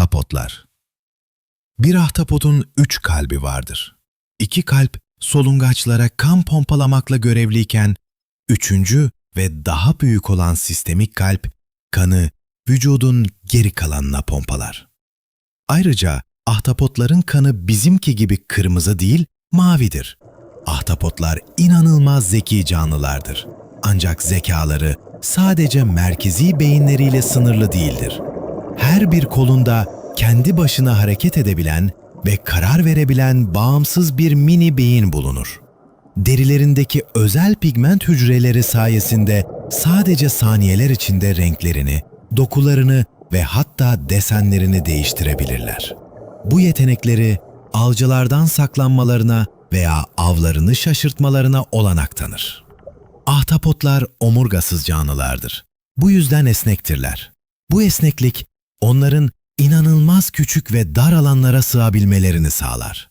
Ahtapotlar Bir ahtapotun üç kalbi vardır. İki kalp solungaçlara kan pompalamakla görevliyken, üçüncü ve daha büyük olan sistemik kalp, kanı vücudun geri kalanına pompalar. Ayrıca ahtapotların kanı bizimki gibi kırmızı değil, mavidir. Ahtapotlar inanılmaz zeki canlılardır. Ancak zekaları sadece merkezi beyinleriyle sınırlı değildir. Her bir kolunda kendi başına hareket edebilen ve karar verebilen bağımsız bir mini beyin bulunur. Derilerindeki özel pigment hücreleri sayesinde sadece saniyeler içinde renklerini, dokularını ve hatta desenlerini değiştirebilirler. Bu yetenekleri avcılardan saklanmalarına veya avlarını şaşırtmalarına olanak tanır. Ahtapotlar omurgasız canlılardır. Bu yüzden esnektirler. Bu esneklik onların inanılmaz küçük ve dar alanlara sığabilmelerini sağlar.